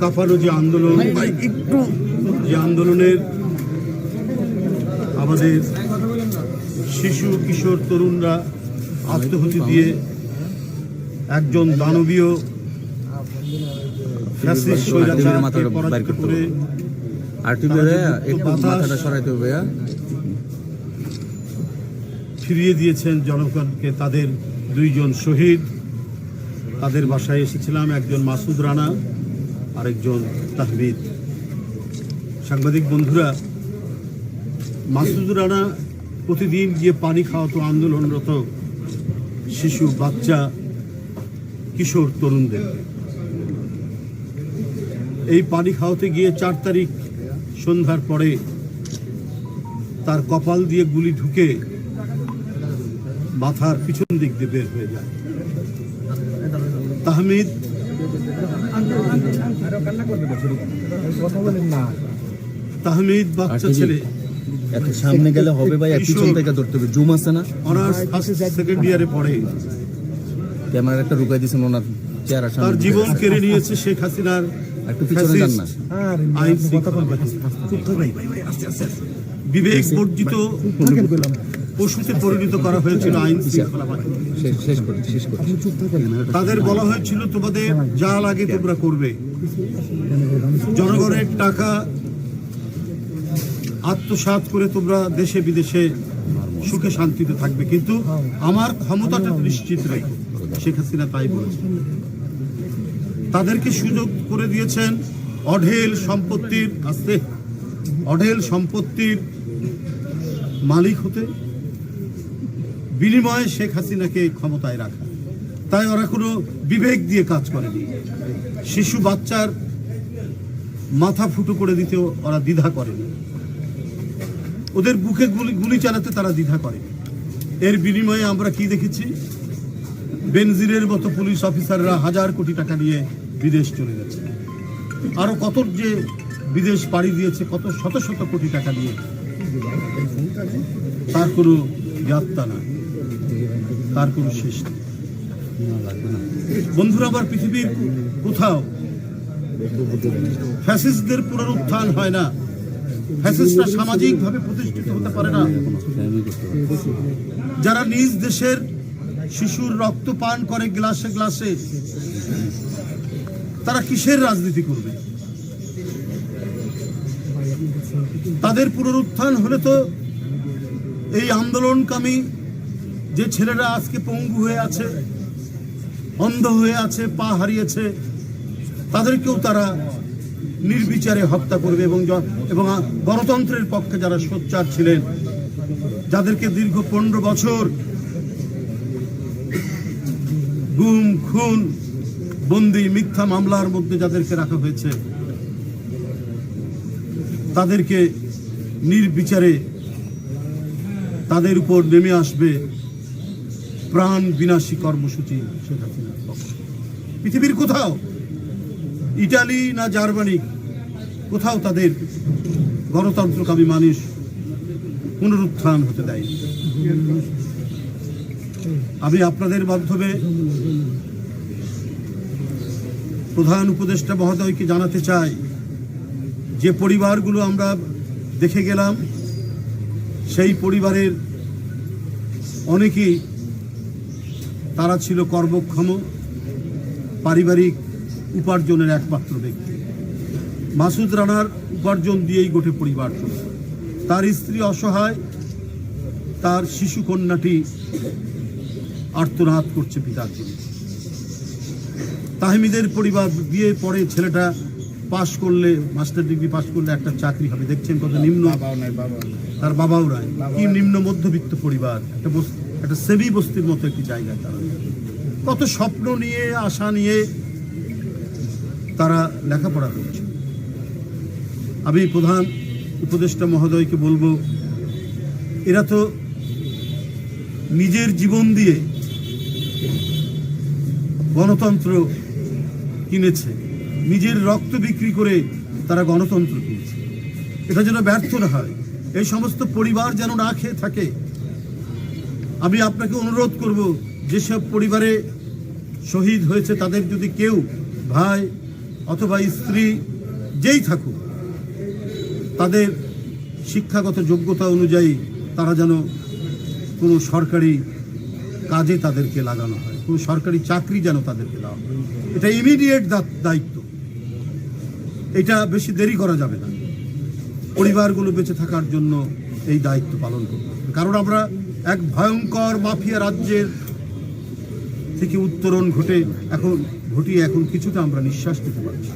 কাফারও যে আন্দোলন একটু যে আন্দোলনের আমাদের শিশু কিশোর তরুণরা আত্মহতি দিয়ে একজন দানবীয় ফ্যাসিস্ট স্বৈরাচারকে মাথাটা পরাজিত বাইর করতে করে আর তুই তারা বেড়ে যে একটু বাতাস- মাথাটা সরাইতে হবে ভাইয়া ফিরিয়ে দিয়েছেন জনগণকে তাদের দুইজন শহীদ। তাদের বাসায় এসেছিলাম একজন মাসুদ রানা। আরেকজন তাহবিদ সাংবাদিক বন্ধুরা মাসুদ রানা প্রতিদিন গিয়ে পানি খাওয়াতো আন্দোলনরত শিশু, বাচ্চা, কিশোর, তরুণদের। এই পানি খাওয়াতে গিয়ে চার তারিখ সন্ধ্যার পরে তার কপাল দিয়ে গুলি ঢুকে মাথার পিছন দিক দিয়ে বের হয়ে যায়। তাহমিদ তাহমিদ বাচ্চা আচ্ছা। ছেলে এত সামনে গেলে হবে ভাই আর পিছন থেকে ধরতে হবে। জুম আছে না? অনার্স ফার্স্ট সেকেন্ড ইয়ারে পড়ে। ক্যামেরার একটা রুকাই দিয়েছেন ওনার চেহারা তার জীবন কেড়ে নিয়েছে শেখ হাসিনার একটু পিছনে যান না। আইন বাহিনী। বিবেক বর্জিত পশুতে পরিণত করা হয়েছিল আইন শৃঙ্খলা তাদের বলা হয়েছিল তোমাদের যা লাগে তোমরা করবে। জনগণের টাকা আত্মসাৎ করে তোমরা দেশে বিদেশে সুখে শান্তিতে থাকবে। কিন্তু আমার ক্ষমতাটা নিশ্চিত রেখো শেখ হাসিনা তাই বলেছেন। তাদেরকে সুযোগ করে দিয়েছেন অঢেল সম্পত্তির আস্তে অঢেল সম্পত্তির মালিক হতে। বিনিময়ে শেখ হাসিনাকে ক্ষমতায় রাখা। তাই ওরা কোনো বিবেক দিয়ে কাজ করেনি। শিশু বাচ্চার মাথা ফুটো করে দিতেও ওরা দ্বিধা করেনি। ওদের বুকে গুলি গুলি চালাতে তারা দ্বিধা করে। এর বিনিময়ে আমরা কি দেখেছি? বেনজিরের মতো পুলিশ অফিসাররা হাজার কোটি টাকা নিয়ে বিদেশ চলে গেছে। আরও কত যে বিদেশ পাড়ি দিয়েছে, কত শত শত কোটি টাকা নিয়ে। তার কোনো যাত্রা না তার কোনো শেষ নেই। বন্ধুরা, আবার পৃথিবীর কোথাও ফ্যাসিস্টদের পুনরুত্থান হয় না। ফ্যাসিস্টরা সামাজিকভাবে প্রতিষ্ঠিত হতে পারে না। যারা নিজ দেশের শিশুর রক্ত পান করে গ্লাসে গ্লাসে, তারা কিসের রাজনীতি করবে? তাদের পুনরুত্থান হলে তো এই আন্দোলনকামী যে ছেলেরা আজকে পঙ্গু হয়ে আছে, অন্ধ হয়ে আছে, পা হারিয়েছে, তাদেরকেও তারা নির্বিচারে হত্যা করবে এবং এবং গণতন্ত্রের পক্ষে যারা সোচ্চার ছিলেন, যাদেরকে দীর্ঘ পনেরো বছর গুম, খুন, বন্দি, মিথ্যা মামলার মধ্যে যাদেরকে রাখা হয়েছে, তাদেরকে নির্বিচারে তাদের উপর নেমে আসবে প্রাণ বিনাশী কর্মসূচি শেখ হাসিনার। পৃথিবীর কোথাও, ইটালি না জার্মানি, কোথাও তাদের গণতন্ত্রকামী মানুষ পুনরুত্থান হতে দেয় আমি আপনাদের মাধ্যমে প্রধান উপদেষ্টা মহোদয়কে জানাতে চাই, যে পরিবারগুলো আমরা দেখে গেলাম, সেই পরিবারের অনেকেই তারা ছিল কর্মক্ষম পারিবারিক উপার্জনের একমাত্র ব্যক্তি। মাসুদ রানার উপার্জন দিয়েই গোটে পরিবার তার স্ত্রী অসহায় তার শিশু কন্যাটি আর্তনাদ করছে পিতার জন্য। তাহমিদের পরিবার বিয়ে পরে ছেলেটা পাশ করলে মাস্টার ডিগ্রি পাশ করলে একটা চাকরি হবে। দেখছেন কত নিম্ন তার বাবাও নাই। কি নিম্ন মধ্যবিত্ত পরিবার একটা বস- একটা সেবি বস্তির মতো একটি জায়গায় তারা কত স্বপ্ন নিয়ে, আশা নিয়ে তারা লেখাপড়া করছে। আমি প্রধান উপদেষ্টা মহোদয়কে বলব, এরা তো নিজের জীবন দিয়ে গণতন্ত্র কিনেছে, নিজের রক্ত বিক্রি করে তারা গণতন্ত্র কিনেছে। এটা যেন ব্যর্থ হয়। এই সমস্ত পরিবার যেন না খেয়ে থাকে আমি আপনাকে অনুরোধ করব, যেসব পরিবারে শহীদ হয়েছে তাদের যদি কেউ ভাই অথবা স্ত্রী যেই থাকুক, তাদের শিক্ষাগত যোগ্যতা অনুযায়ী তারা যেন কোনো সরকারি কাজে তাদেরকে লাগানো হয়, কোনো সরকারি চাকরি যেন তাদেরকে দেওয়া হয়। এটা ইমিডিয়েট দায়িত্ব। এটা বেশি দেরি করা যাবে না। পরিবারগুলো বেঁচে থাকার জন্য এই দায়িত্ব পালন করবে কারণ আমরা এক ভয়ঙ্কর মাফিয়া রাজ্যের থেকে উত্তরণ ঘটে এখন, ঘটিয়ে এখন কিছুটা আমরা নিঃশ্বাস নিতে পারছি।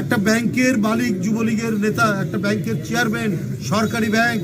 একটা ব্যাংকের মালিক, যুবলীগের নেতা, একটা ব্যাংকের চেয়ারম্যান, সরকারি ব্যাংক